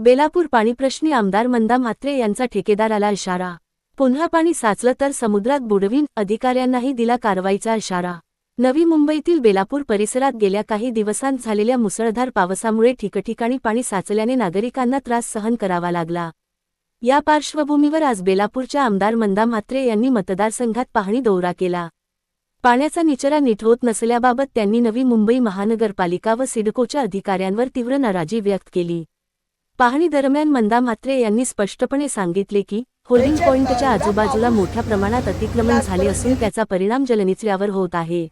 बेलापूर पाणीप्रश्नी आमदार मंदा म्हात्रे यांचा ठेकेदाराला इशारा. पुन्हा पाणी साचलं तर समुद्रात बुडवीन अधिकाऱ्यांनाही दिला कारवाईचा इशारा. नवी मुंबईतील बेलापूर परिसरात गेल्या काही दिवसांत झालेल्या मुसळधार पावसामुळे ठिकठिकाणी पाणी साचल्याने नागरिकांना त्रास सहन करावा लागला. या पार्श्वभूमीवर आज बेलापूरच्या आमदार मंदा म्हात्रे यांनी मतदारसंघात पाहणी दौरा केला. पाण्याचा निचरा नीट होत नसल्याबाबत त्यांनी नवी मुंबई महानगरपालिका व सिडकोच्या अधिकाऱ्यांवर तीव्र नाराजी व्यक्त केली. पाहणी दरम्यान मंदा म्हात्रे यांनी स्पष्टपणे सांगितले की होल्डिंग पॉइंटच्या आजूबाजूला मोठ्या प्रमाणात अतिक्रमण झाले असून त्याचा परिणाम जलनिचऱ्यावर होत आहे.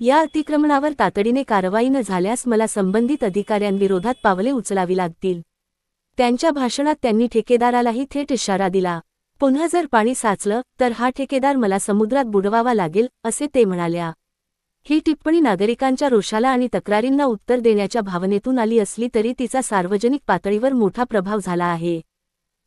या अतिक्रमणावर तातडीने कारवाई न झाल्यास मला संबंधित अधिकाऱ्यांविरोधात पावले उचलावी लागतील. त्यांच्या भाषणात त्यांनी ठेकेदारालाही थेट इशारा दिला. पुन्हा जर पाणी साचलं तर हा ठेकेदार मला समुद्रात बुडवावा लागेल असे ते म्हणाल्या. ही टिप्पणी नागरिकांच्या रोषाला आणि तक्रारींना उत्तर देण्याच्या भावनेतून आली असली तरी तिचा सार्वजनिक पातळीवर मोठा प्रभाव झाला आहे.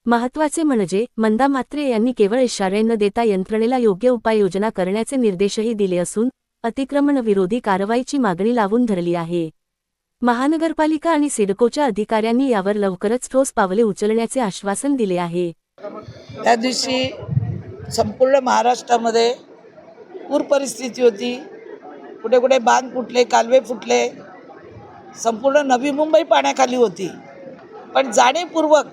महत्त्वाचे म्हणजे मंदा मात्रे यांनी केवळ इशारे न देता यंत्रणेला योग्य उपाययोजना करण्याचे निर्देशही दिले असून अतिक्रमणविरोधी कारवाईची मागणी लावून धरली आहे. महानगरपालिका आणि सिडकोच्या अधिकाऱ्यांनी यावर लवकरच ठोस पावले उचलण्याचे आश्वासन दिले आहे. त्या दिवशी संपूर्ण महाराष्ट्रामध्ये पूर परिस्थिती होती. कुठे कुठे बांध फुटले कालवे फुटले. संपूर्ण नवी मुंबई पाण्याखाली होती. पण जाणीवपूर्वक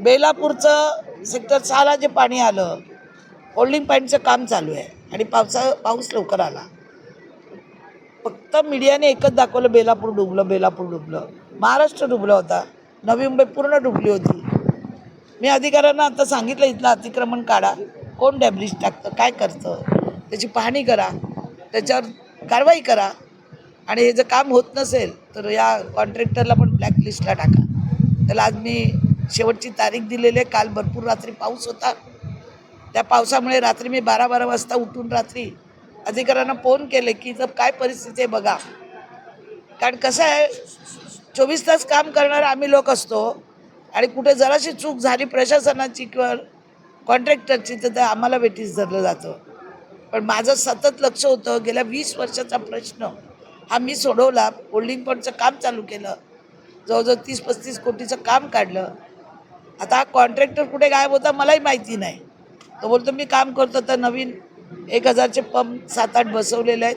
बेलापूरचं सेक्टर सहाला जे पाणी आलं होल्डिंग पॉईंटचं काम चालू आहे आणि पावसा पाऊस लवकर आला. फक्त मीडियाने एकच दाखवलं बेलापूर डुबलं बेलापूर डुबलं. महाराष्ट्र डुबला होता. नवी मुंबई पूर्ण डुबली होती. मी अधिकाऱ्यांना आता सांगितलं इथलं अतिक्रमण काढा. कोण डॅब्लिश टाकतं? काय करतं? त्याची पाहणी करा. त्याच्यावर कारवाई करा आणि हे जर काम होत नसेल तर या कॉन्ट्रॅक्टरला पण ब्लॅकलिस्टला टाका. त्याला आज मी शेवटची तारीख दिलेली आहे काल भरपूर रात्री पाऊस होता. त्या पावसामुळे रात्री मी बारा बारा वाजता उठून रात्री अधिकाऱ्यांना फोन केले की जर काय परिस्थिती आहे बघा. कारण कसं आहे चोवीस तास काम करणारे आम्ही लोक असतो आणि कुठे जराशी चूक झाली प्रशासनाची किंवा कॉन्ट्रॅक्टरची तर आम्हाला वेटीस धरलं जातं. पण माझं सतत लक्ष होतं. गेल्या वीस वर्षाचा प्रश्न हा मी सोडवला. होल्डिंग पॉईंटचं काम चालू केलं. जवळजवळ तीस पस्तीस कोटीचं काम काढलं. आता हा कॉन्ट्रॅक्टर कुठे गायब होता मलाही माहिती नाही. तो बोलतो मी काम करतो तर नवीन एक हजारचे पंप सात आठ बसवलेले आहेत.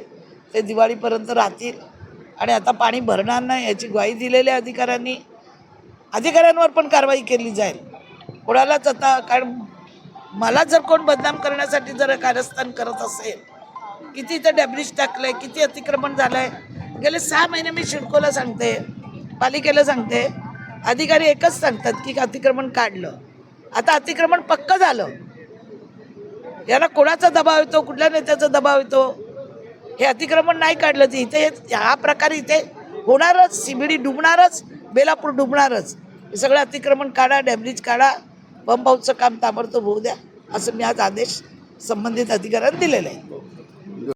ते दिवाळीपर्यंत राहतील. आणि आता पाणी भरणार नाही याची ग्वाही दिलेली आहे अधिकाऱ्यांनी. अधिकाऱ्यांवर पण कारवाई केली जाईल. कोणालाच आता कारण मला जर कोण बदनाम करण्यासाठी जर कारस्थान करत असेल किती इथं डॅब्रिज टाकलं आहे किती अतिक्रमण झालं आहे गेले सहा महिने मी शिडकोला सांगते पालिकेला सांगते अधिकारी एकच सांगतात की अतिक्रमण काढलं. आता अतिक्रमण पक्क झालं. याला कोणाचा दबाव येतो कुठल्या नेत्याचा दबाव येतो? हे अतिक्रमण नाही काढलं ते इथे हा प्रकार इथे होणारच सीबीडी डुबणारच बेलापूर डुबणारच. हे सगळं अतिक्रमण काढा डॅब्रिज काढा. पंप हाऊसचं काम ताबडतोब होऊ द्या असं मी आज आदेश संबंधित अधिकाऱ्यांना दिलेलं आहे.